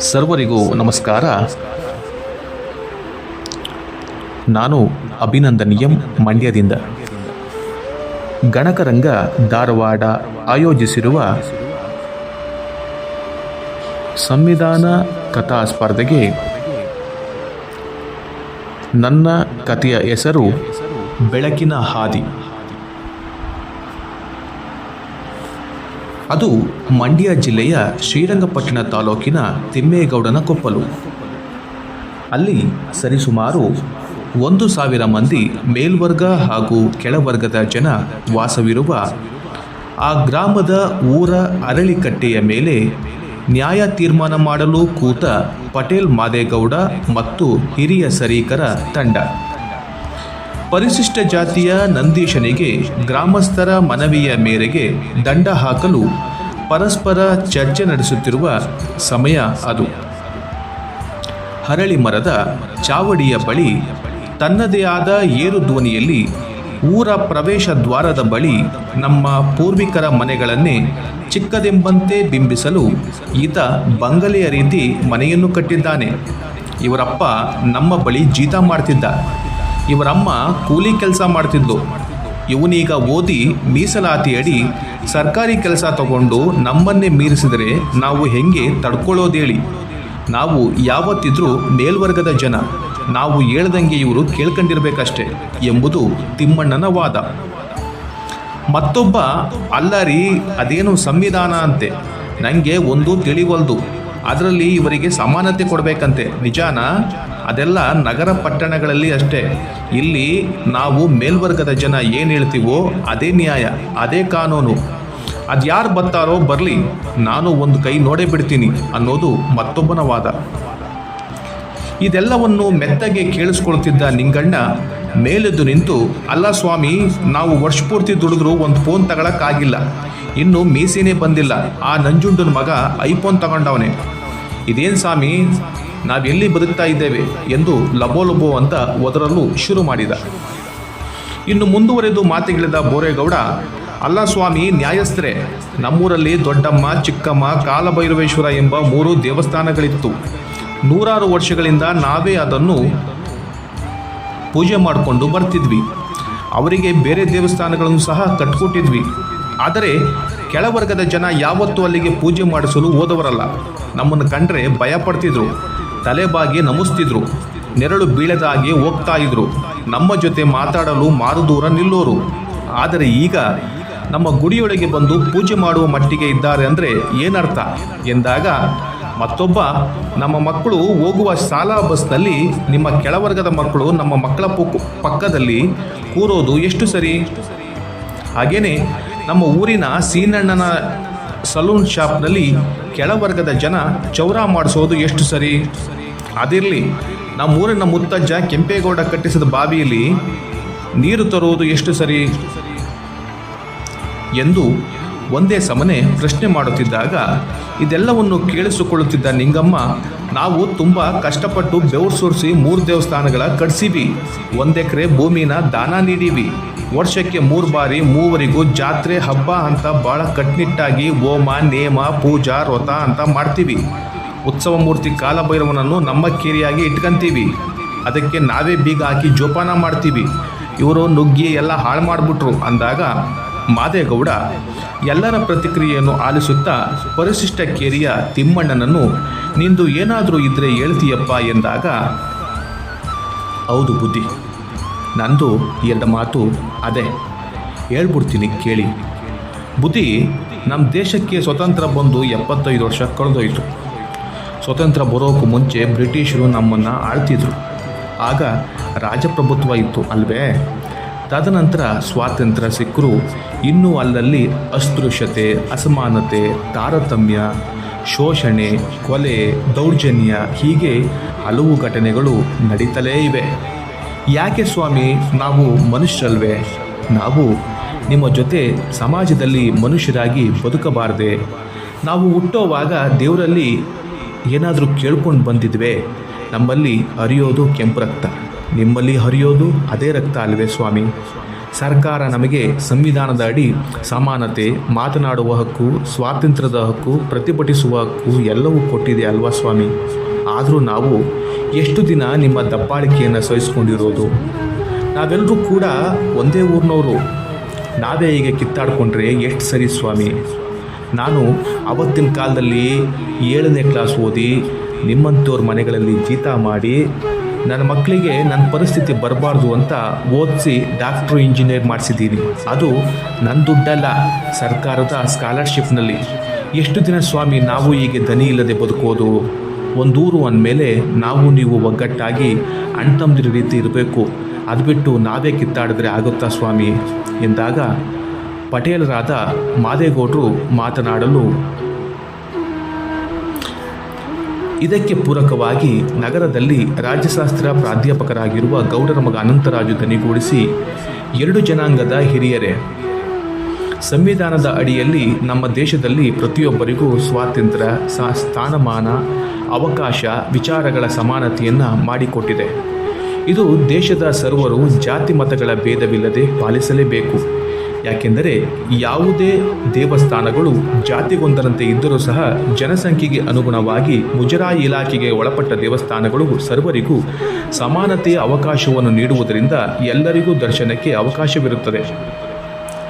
ಸರ್ವರಿಗೂ ನಮಸ್ಕಾರ. ನಾನು ಅಭಿನಂದನೀಯಂ ಮಂಡ್ಯದಿಂದ. ಗಣಕರಂಗ ಧಾರವಾಡ ಆಯೋಜಿಸಿರುವ ಸಂವಿಧಾನ ಕಥಾ ಸ್ಪರ್ಧೆಗೆ ನನ್ನ ಕಥೆಯ ಹೆಸರು ಬೆಳಕಿನ ಹಾದಿ. ಅದು ಮಂಡ್ಯ ಜಿಲ್ಲೆಯ ಶ್ರೀರಂಗಪಟ್ಟಣ ತಾಲೂಕಿನ ತಿಮ್ಮೇಗೌಡನ ಕೊಪ್ಪಲು. ಅಲ್ಲಿ ಸರಿಸುಮಾರು ಒಂದು ಸಾವಿರ ಮಂದಿ ಮೇಲ್ವರ್ಗ ಹಾಗೂ ಕೆಳವರ್ಗದ ಜನ ವಾಸವಿರುವ ಆ ಗ್ರಾಮದ ಊರ ಅರಳಿಕಟ್ಟೆಯ ಮೇಲೆ ನ್ಯಾಯ ತೀರ್ಮಾನ ಮಾಡಲು ಕೂತ ಪಟೇಲ್ ಮಾದೇಗೌಡ ಮತ್ತು ಹಿರಿಯ ಸರೀಕರ ತಂಡ. ಪರಿಶಿಷ್ಟ ಜಾತಿಯ ನಂದೀಶನಿಗೆ ಗ್ರಾಮಸ್ಥರ ಮನವಿಯ ಮೇರೆಗೆ ದಂಡ ಹಾಕಲು ಪರಸ್ಪರ ಚರ್ಚೆ ನಡೆಸುತ್ತಿರುವ ಸಮಯ ಅದು. ಹರಳಿ ಮರದ ಚಾವಡಿಯ ಬಳಿ ತನ್ನದೇ ಆದ ಏರು ಧ್ವನಿಯಲ್ಲಿ ಊರ ಪ್ರವೇಶ ದ್ವಾರದ ಬಳಿ ನಮ್ಮ ಪೂರ್ವಿಕರ ಮನೆಗಳನ್ನೇ ಚಿಕ್ಕದೆಂಬಂತೆ ಬಿಂಬಿಸಲು ಈತ ಬಂಗಲೆಯ ರೀತಿ ಮನೆಯನ್ನು ಕಟ್ಟಿದ್ದಾನೆ. ಇವರಪ್ಪ ನಮ್ಮ ಬಳಿ ಜೀತ ಮಾಡ್ತಿದ್ದ. ಇವರಮ್ಮ ಕೂಲಿ ಕೆಲಸ ಮಾಡ್ತಿದ್ಲು. ಇವನೀಗ ಓದಿ ಮೀಸಲಾತಿ ಅಡಿ ಸರ್ಕಾರಿ ಕೆಲಸ ತಗೊಂಡು ನಮ್ಮನ್ನೇ ಮೀರಿಸಿದರೆ ನಾವು ಹೆಂಗೆ ತಡ್ಕೊಳ್ಳೋದೇಳಿ. ನಾವು ಯಾವತ್ತಿದ್ರೂ ಮೇಲ್ವರ್ಗದ ಜನ. ನಾವು ಹೇಳ್ದಂಗೆ ಇವರು ಕೇಳ್ಕೊಂಡಿರ್ಬೇಕಷ್ಟೆ ಎಂಬುದು ತಿಮ್ಮಣ್ಣನ ವಾದ. ಮತ್ತೊಬ್ಬ, ಅಲ್ಲ ರೀ, ಅದೇನು ಸಂವಿಧಾನ ಅಂತೆ. ನನಗೆ ಒಂದು ತಿಳಿವಲ್ದು. ಅದರಲ್ಲಿ ಇವರಿಗೆ ಸಮಾನತೆ ಕೊಡಬೇಕಂತೆ. ನಿಜಾನ? ಅದೆಲ್ಲ ನಗರ ಪಟ್ಟಣಗಳಲ್ಲಿ ಅಷ್ಟೇ. ಇಲ್ಲಿ ನಾವು ಮೇಲ್ವರ್ಗದ ಜನ ಏನು ಹೇಳ್ತೀವೋ ಅದೇ ನ್ಯಾಯ, ಅದೇ ಕಾನೂನು. ಅದು ಯಾರು ಬರ್ತಾರೋ ಬರಲಿ, ನಾನು ಒಂದು ಕೈ ನೋಡೇ ಬಿಡ್ತೀನಿ ಅನ್ನೋದು ಮತ್ತೊಬ್ಬನ ವಾದ. ಇದೆಲ್ಲವನ್ನು ಮೆತ್ತಗೆ ಕೇಳಿಸ್ಕೊಳ್ತಿದ್ದ ನಿಂಗಣ್ಣ ಮೇಲೆದ್ದು ನಿಂತು, ಅಲ್ಲ ಸ್ವಾಮಿ, ನಾವು ವರ್ಷ ಪೂರ್ತಿ ದುಡಿದ್ರು ಒಂದು ಫೋನ್ ತಗೊಳಕ್ಕಾಗಿಲ್ಲ. ಇನ್ನು ಮೀಸಿನೇ ಬಂದಿಲ್ಲ. ಆ ನಂಜುಂಡನ ಮಗ ಐಫೋನ್ ತಗೊಂಡವನೆ. ಇದೇನು ಸ್ವಾಮಿ ನಾವೆಲ್ಲಿ ಬದುಕ್ತಾ ಇದ್ದೇವೆ ಎಂದು ಲಬೋ ಲಬೋ ಅಂತ ಒದರಲು ಶುರು ಮಾಡಿದ. ಇನ್ನು ಮುಂದುವರೆದು ಮಾತಿಗಿಳಿದ ಬೋರೇಗೌಡ, ಅಲ್ಲ ಸ್ವಾಮಿ, ನ್ಯಾಯಸ್ಥರೇ, ನಮ್ಮೂರಲ್ಲಿ ದೊಡ್ಡಮ್ಮ, ಚಿಕ್ಕಮ್ಮ, ಕಾಲಭೈರವೇಶ್ವರ ಎಂಬ ಮೂರು ದೇವಸ್ಥಾನಗಳಿತ್ತು. ನೂರಾರು ವರ್ಷಗಳಿಂದ ನಾವೇ ಅದನ್ನು ಪೂಜೆ ಮಾಡಿಕೊಂಡು ಬರ್ತಿದ್ವಿ. ಅವರಿಗೆ ಬೇರೆ ದೇವಸ್ಥಾನಗಳನ್ನು ಸಹ ಕಟ್ಕೊಟ್ಟಿದ್ವಿ. ಆದರೆ ಕೆಳವರ್ಗದ ಜನ ಯಾವತ್ತೂ ಅಲ್ಲಿಗೆ ಪೂಜೆ ಮಾಡಿಸಲು ಹೋದವರಲ್ಲ. ನಮ್ಮನ್ನು ಕಂಡ್ರೆ ಭಯ ಪಡ್ತಿದ್ರು. ತಲೆಬಾಗಿ ನಮಿಸ್ತಿದ್ರು. ನೆರಳು ಬೀಳದಾಗೆ ಹೋಗ್ತಾ ಇದ್ರು. ನಮ್ಮ ಜೊತೆ ಮಾತಾಡಲು ಮಾರು ದೂರ ನಿಲ್ಲೋರು. ಆದರೆ ಈಗ ನಮ್ಮ ಗುಡಿಯೊಳಗೆ ಬಂದು ಪೂಜೆ ಮಾಡುವ ಮಟ್ಟಿಗೆ ಇದ್ದಾರೆ ಅಂದರೆ ಏನರ್ಥ? ಎಂದಾಗ ಮತ್ತೊಬ್ಬ, ನಮ್ಮ ಮಕ್ಕಳು ಹೋಗುವ ಶಾಲಾ ಬಸ್ನಲ್ಲಿ ನಿಮ್ಮ ಕೆಳವರ್ಗದ ಮಕ್ಕಳು ನಮ್ಮ ಮಕ್ಕಳ ಪುಕ್- ಪಕ್ಕದಲ್ಲಿ ಕೂರೋದು ಎಷ್ಟು ಸರಿ? ಹಾಗೇನೆ ನಮ್ಮ ಊರಿನ ಸೀನಣ್ಣನ ಸಲೂನ್ ಶಾಪ್ನಲ್ಲಿ ಕೆಳವರ್ಗದ ಜನ ಚೌರ ಮಾಡಿಸೋದು ಎಷ್ಟು ಸರಿ? ಅದಿರಲಿ, ನಮ್ಮೂರಿನ ಮುತ್ತಜ್ಜ ಕೆಂಪೇಗೌಡ ಕಟ್ಟಿಸಿದ ಬಾವಿಯಲ್ಲಿ ನೀರು ತರುವುದು ಎಷ್ಟು ಸರಿ? ಎಂದು ಒಂದೇ ಸಮನೆ ಪ್ರಶ್ನೆ ಮಾಡುತ್ತಿದ್ದಾಗ, ಇದೆಲ್ಲವನ್ನು ಕೇಳಿಸಿಕೊಳ್ಳುತ್ತಿದ್ದ ನಿಂಗಮ್ಮ, ನಾವು ತುಂಬ ಕಷ್ಟಪಟ್ಟು ಬೆವರು ಸುರಿಸಿ ಮೂರು ದೇವಸ್ಥಾನಗಳ ಕಟ್ಸೀವಿ. ಒಂದೆಕರೆ ಭೂಮಿನ ದಾನ ನೀಡೀವಿ. ವರ್ಷಕ್ಕೆ ಮೂರು ಬಾರಿ ಮೂವರಿಗೂ ಜಾತ್ರೆ, ಹಬ್ಬ ಅಂತ ಭಾಳ ಕಟ್ನಿಟ್ಟಾಗಿ ಹೋಮ, ನೇಮ, ಪೂಜಾ, ವ್ರತ ಅಂತ ಮಾಡ್ತೀವಿ. ಉತ್ಸವ ಮೂರ್ತಿ ಕಾಲಭೈರವನನ್ನು ನಮ್ಮ ಕೇರಿಯಾಗಿ ಇಟ್ಕೊಂತೀವಿ. ಅದಕ್ಕೆ ನಾವೇ ಬೀಗ ಹಾಕಿ ಜೋಪಾನ ಮಾಡ್ತೀವಿ. ಇವರು ನುಗ್ಗಿ ಎಲ್ಲ ಹಾಳು ಮಾಡಿಬಿಟ್ರು ಅಂದಾಗ ಮಾದೇಗೌಡ ಎಲ್ಲರ ಪ್ರತಿಕ್ರಿಯೆಯನ್ನು ಆಲಿಸುತ್ತಾ ಪರಿಶಿಷ್ಟ ಕೇರಿಯ ತಿಮ್ಮಣ್ಣನನ್ನು, ನಿಂದು ಏನಾದರೂ ಇದ್ರೆ ಹೇಳ್ತೀಯಪ್ಪ ಎಂದಾಗ, ಹೌದು ಬುದ್ಧಿ. ನಂದು ಎರಡು ಮಾತು ಅದೇ. ಹೇಳ್ಬಿಡ್ತೀನಿ ಕೇಳಿ. ಬುದ್ಧಿ ನಮ್ಮ ದೇಶಕ್ಕೆ ಸ್ವತಂತ್ರ ಬಂದು ಎಪ್ಪತ್ತೈದು ವರ್ಷ ಕಳೆದೋಯ್ತು. ಸ್ವತಂತ್ರ ಬರೋಕ್ಕೂ ಮುಂಚೆ ಬ್ರಿಟಿಷರು ನಮ್ಮನ್ನು ಆಳ್ತಿದ್ರು. ಆಗ ರಾಜಪ್ರಭುತ್ವ ಇತ್ತು ಅಲ್ವೇ? ತದನಂತರ ಸ್ವಾತಂತ್ರ್ಯ ಸಿಕ್ಕರೂ ಇನ್ನೂ ಅಲ್ಲಲ್ಲಿ ಅಸ್ಪೃಶ್ಯತೆ, ಅಸಮಾನತೆ, ತಾರತಮ್ಯ, ಶೋಷಣೆ, ಕೊಲೆ, ದೌರ್ಜನ್ಯ ಹೀಗೆ ಹಲವು ಘಟನೆಗಳು ನಡೀತಲೇ ಇವೆ. ಯಾಕೆ ಸ್ವಾಮಿ, ನಾವು ಮನುಷ್ಯರಲ್ವೇ? ನಾವು ನಿಮ್ಮ ಜೊತೆ ಸಮಾಜದಲ್ಲಿ ಮನುಷ್ಯರಾಗಿ ಬದುಕಬಾರದೆ. ನಾವು ಹುಟ್ಟೋವಾಗ ದೇವರಲ್ಲಿ ಏನಾದರೂ ಕೇಳ್ಕೊಂಡು ಬಂದಿದ್ವೆ. ನಮ್ಮಲ್ಲಿ ಹರಿಯೋದು ಕೆಂಪು ರಕ್ತ. ನಿಮ್ಮಲ್ಲಿ ಹರಿಯೋದು ಅದೇ ರಕ್ತ ಅಲ್ವೇ ಸ್ವಾಮಿ? ಸರ್ಕಾರ ನಮಗೆ ಸಂವಿಧಾನದ ಅಡಿ ಸಮಾನತೆ, ಮಾತನಾಡುವ ಹಕ್ಕು, ಸ್ವಾತಂತ್ರ್ಯದ ಹಕ್ಕು, ಪ್ರತಿಭಟಿಸುವ ಹಕ್ಕು ಎಲ್ಲವೂ ಕೊಟ್ಟಿದೆ ಅಲ್ವಾ ಸ್ವಾಮಿ? ಆದರೂ ನಾವು ಎಷ್ಟು ದಿನ ನಿಮ್ಮ ದಬ್ಬಾಳಿಕೆಯನ್ನು ಸಹಿಸಿಕೊಂಡಿರೋದು? ನಾವೆಲ್ಲರೂ ಕೂಡ ಒಂದೇ ಊರಿನವರು. ನಾವೇ ಹೀಗೆ ಕಿತ್ತಾಡಿಕೊಂಡ್ರೆ ಎಷ್ಟು ಸರಿ ಸ್ವಾಮಿ? ನಾನು ಅವತ್ತಿನ ಕಾಲದಲ್ಲಿ ಏಳನೇ ಕ್ಲಾಸ್ ಓದಿ ನಿಮ್ಮಂಥವ್ರ ಮನೆಗಳಲ್ಲಿ ಜೀತ ಮಾಡಿ ನನ್ನ ಮಕ್ಕಳಿಗೆ ನನ್ನ ಪರಿಸ್ಥಿತಿ ಬರಬಾರ್ದು ಅಂತ ಓದಿಸಿ ಡಾಕ್ಟ್ರು ಇಂಜಿನಿಯರ್ ಮಾಡಿಸಿದ್ದೀನಿ. ಅದು ನನ್ನ ದುಡ್ಡಲ್ಲ, ಸರ್ಕಾರದ ಸ್ಕಾಲರ್ಶಿಪ್ನಲ್ಲಿ ಎಷ್ಟು ದಿನ ಸ್ವಾಮಿ, ನಾವು ಹೀಗೆ ದನಿ ಇಲ್ಲದೆ ಬದುಕೋದು? ಒಂದೂರು ಅಂದಮೇಲೆ ನಾವು ನೀವು ಒಗ್ಗಟ್ಟಾಗಿ ಅಣ್ತಂದಿರ ರೀತಿ ಇರಬೇಕು. ಅದು ಬಿಟ್ಟು ನಾವೇ ಕಿತ್ತಾಡಿದ್ರೆ ಆಗುತ್ತಾ ಸ್ವಾಮಿ? ಎಂದಾಗ ಪಟೇಲರಾದ ಮಾದೇಗೌಡರು ಮಾತನಾಡಲು ಇದಕ್ಕೆ ಪೂರಕವಾಗಿ ನಗರದಲ್ಲಿ ರಾಜ್ಯಶಾಸ್ತ್ರ ಪ್ರಾಧ್ಯಾಪಕರಾಗಿರುವ ಗೌಡರ ಮಗ ಅನಂತರಾಜು ದನಿಗೂಡಿಸಿ ಎರಡು ಜನಾಂಗದ ಹಿರಿಯರೇ. ಸಂವಿಧಾನದ ಅಡಿಯಲ್ಲಿ ನಮ್ಮ ದೇಶದಲ್ಲಿ ಪ್ರತಿಯೊಬ್ಬರಿಗೂ ಸ್ವಾತಂತ್ರ್ಯ ಸ್ಥಾನಮಾನ, ಅವಕಾಶ, ವಿಚಾರಗಳ ಸಮಾನತೆಯನ್ನು ಮಾಡಿಕೊಟ್ಟಿದೆ. ಇದು ದೇಶದ ಸರ್ವರು ಜಾತಿ ಮತಗಳ ಭೇದವಿಲ್ಲದೆ ಪಾಲಿಸಲೇಬೇಕು. ಯಾಕೆಂದರೆ ಯಾವುದೇ ದೇವಸ್ಥಾನಗಳು ಜಾತಿಗೊಂದರಂತೆ ಇದ್ದರೂ ಸಹ ಜನಸಂಖ್ಯೆಗೆ ಅನುಗುಣವಾಗಿ ಮುಜರಾಯಿ ಇಲಾಖೆಗೆ ಒಳಪಟ್ಟ ದೇವಸ್ಥಾನಗಳು ಸರ್ವರಿಗೂ ಸಮಾನತೆಯ ಅವಕಾಶವನ್ನು ನೀಡುವುದರಿಂದ ಎಲ್ಲರಿಗೂ ದರ್ಶನಕ್ಕೆ ಅವಕಾಶವಿರುತ್ತದೆ.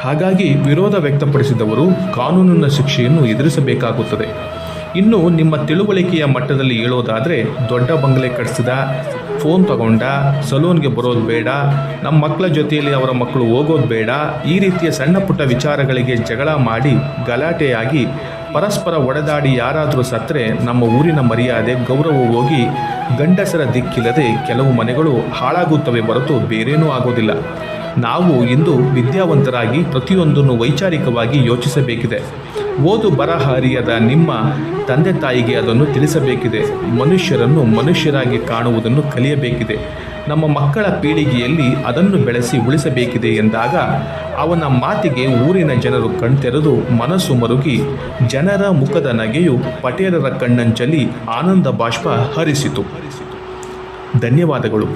ಹಾಗಾಗಿ ವಿರೋಧ ವ್ಯಕ್ತಪಡಿಸಿದವರು ಕಾನೂನಿನ ಶಿಕ್ಷೆಯನ್ನು ಎದುರಿಸಬೇಕಾಗುತ್ತದೆ. ಇನ್ನು ನಿಮ್ಮ ತಿಳುವಳಿಕೆಯ ಮಟ್ಟದಲ್ಲಿ ಹೇಳೋದಾದರೆ ದೊಡ್ಡ ಬಂಗಲೆ ಕಟ್ಟಿಸಿದ ಫೋನ್ ತಗೊಂಡ, ಸಲೂನ್ಗೆ ಬರೋದು ಬೇಡ ನಮ್ಮ ಮಕ್ಕಳ ಜೊತೆಯಲ್ಲಿ ಅವರ ಮಕ್ಕಳು ಹೋಗೋದು ಬೇಡ, ಈ ರೀತಿಯ ಸಣ್ಣ ಪುಟ್ಟ ವಿಚಾರಗಳಿಗೆ ಜಗಳ ಮಾಡಿ ಗಲಾಟೆಯಾಗಿ ಪರಸ್ಪರ ಒಡೆದಾಡಿ ಯಾರಾದರೂ ಸತ್ತರೆ ನಮ್ಮ ಊರಿನ ಮರ್ಯಾದೆ, ಗೌರವ ಹೋಗಿ ಗಂಡಸರ ದಿಕ್ಕಿಲ್ಲದೆ ಕೆಲವು ಮನೆಗಳು ಹಾಳಾಗುತ್ತವೆ ಹೊರತು ಬೇರೇನೂ ಆಗೋದಿಲ್ಲ. ನಾವು ಇಂದು ವಿದ್ಯಾವಂತರಾಗಿ ಪ್ರತಿಯೊಂದನ್ನು ವೈಚಾರಿಕವಾಗಿ ಯೋಚಿಸಬೇಕಿದೆ. ಓದು ಬರಹ ಅರಿಯದ ನಿಮ್ಮ ತಂದೆ ತಾಯಿಗೆ ಅದನ್ನು ತಿಳಿಸಬೇಕಿದೆ. ಮನುಷ್ಯರನ್ನು ಮನುಷ್ಯರಾಗಿ ಕಾಣುವುದನ್ನು ಕಲಿಯಬೇಕಿದೆ. ನಮ್ಮ ಮಕ್ಕಳ ಪೀಳಿಗೆಯಲ್ಲಿ ಅದನ್ನು ಬೆಳೆಸಿ ಉಳಿಸಬೇಕಿದೆ ಎಂದಾಗ ಅವನ ಮಾತಿಗೆ ಊರಿನ ಜನರು ಕಣ್ತೆರೆದು ಮನಸ್ಸು ಮರುಗಿ ಜನರ ಮುಖದ ನಗೆಯು ಪಟೇಲರ ಕಣ್ಣಂಚಲಿ ಆನಂದ ಬಾಷ್ಪ ಹರಿಸಿತು. ಧನ್ಯವಾದಗಳು.